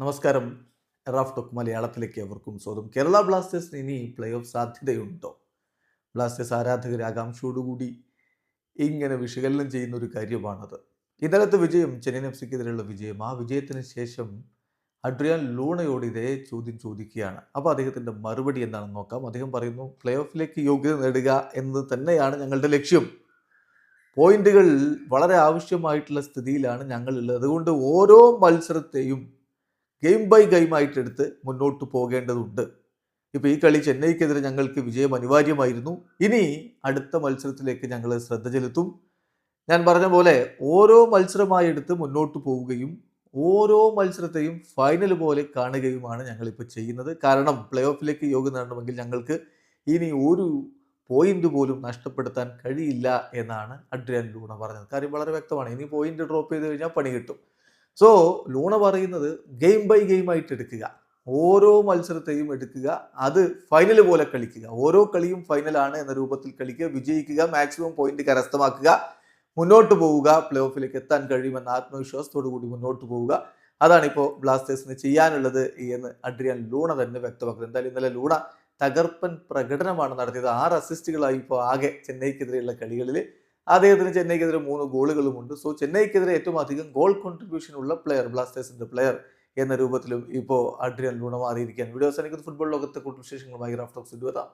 നമസ്കാരം. Raf talk മലയാളത്തിലേക്ക് അവർക്കും സ്വാഗതം. കേരള ബ്ലാസ്റ്റേഴ്സിന് ഇനി പ്ലേ ഓഫ് സാധ്യതയുണ്ടോ? ബ്ലാസ്റ്റേഴ്സ് ആരാധകർ ആകാംക്ഷയോടുകൂടി ഇങ്ങനെ വിശകലനം ചെയ്യുന്ന ഒരു കാര്യമാണത്. ഇന്നലത്തെ വിജയം ചെന്നൈ എഫ് സിക്കെതിരെയുള്ള വിജയം. ആ വിജയത്തിന് ശേഷം അഡ്രിയാൻ ലൂണയോട് ഇതേ ചോദ്യം ചോദിക്കുകയാണ്. അപ്പോൾ അദ്ദേഹത്തിന്റെ മറുപടി എന്താണെന്ന് നോക്കാം. അദ്ദേഹം പറയുന്നു പ്ലേ ഓഫിലേക്ക് യോഗ്യത നേടുക എന്നത് തന്നെയാണ് ഞങ്ങളുടെ ലക്ഷ്യം. പോയിന്റുകൾ വളരെ ആവശ്യമായിട്ടുള്ള സ്ഥിതിയിലാണ് ഞങ്ങളുള്ളത്. അതുകൊണ്ട് ഓരോ മത്സരത്തെയും ഗെയിം ബൈ ഗെയിം ആയിട്ട് എടുത്ത് മുന്നോട്ട് പോകേണ്ടതുണ്ട്. ഇപ്പോൾ ഈ കളി ചെന്നൈക്കെതിരെ ഞങ്ങൾക്ക് വിജയം അനിവാര്യമായിരുന്നു. ഇനി അടുത്ത മത്സരത്തിലേക്ക് ഞങ്ങൾ ശ്രദ്ധ ചെലുത്തും. ഞാൻ പറഞ്ഞ പോലെ ഓരോ മത്സരമായി എടുത്ത് മുന്നോട്ട് പോവുകയും ഓരോ മത്സരത്തെയും ഫൈനൽ പോലെ കാണുകയുമാണ് ഞങ്ങളിപ്പോൾ ചെയ്യുന്നത്. കാരണം പ്ലേ ഓഫിലേക്ക് യോഗം നേടണമെങ്കിൽ ഞങ്ങൾക്ക് ഇനി ഒരു പോയിന്റ് പോലും നഷ്ടപ്പെടുത്താൻ കഴിയില്ല എന്നാണ് അഡ്രിയാൻ ലൂണ പറഞ്ഞത്. കാര്യം വളരെ വ്യക്തമാണ്. ഇനി പോയിന്റ് ഡ്രോപ്പ് ചെയ്ത് കഴിഞ്ഞാൽ പണി കിട്ടും. സോ ലൂണ പറയുന്നത് ഗെയിം ബൈ ഗെയിം ആയിട്ട് എടുക്കുക. ഓരോ മത്സരത്തെയും എടുക്കുക. അത് ഫൈനൽ പോലെ കളിക്കുക. ഓരോ കളിയും ഫൈനലാണ് എന്ന രൂപത്തിൽ കളിക്കുക. വിജയിക്കുക മാക്സിമം പോയിന്റ് കരസ്ഥമാക്കുക. മുന്നോട്ട് പോവുക. പ്ലേ ഓഫിലേക്ക് എത്താൻ കഴിയുമെന്ന ആത്മവിശ്വാസത്തോടു കൂടി മുന്നോട്ട് പോവുക. അതാണ് ഇപ്പോൾ ബ്ലാസ്റ്റേഴ്സിന് ചെയ്യാനുള്ളത് എന്ന് അഡ്രിയാൻ ലൂണ തന്നെ വ്യക്തമാക്കുന്നത് എന്തായാലും ഇന്നലെ ലൂണ തകർപ്പൻ പ്രകടനമാണ് നടത്തിയത്. ആറ് അസിസ്റ്റുകളായി ഇപ്പോൾ ആകെ ചെന്നൈക്കെതിരെയുള്ള കളികളിൽ അദ്ദേഹത്തിന് ചെന്നൈക്കെതിരെ മൂന്ന് ഗോളുകളുമുണ്ട്. സോ ചെന്നൈക്കെതിരെ ഏറ്റവും അധികം ഗോൾ കോൺട്രിബ്യൂഷൻ ഉള്ള പ്ലെയർ ബ്ലാസ്റ്റേഴ്സിന്റെ പ്ലെയർ എന്ന രൂപത്തിലും ഇപ്പോൾ അഡ്രിയൻ ലൂണ മാറിയിരിക്കുകയാണ്. വീഡിയോ അവസാനിക്കുന്ന. ഫുട്ബോൾ ലോകത്തെ കൂടുതൽ വിശേഷങ്ങളുമായി റാഫ്റ്റോക്സ് എത്താം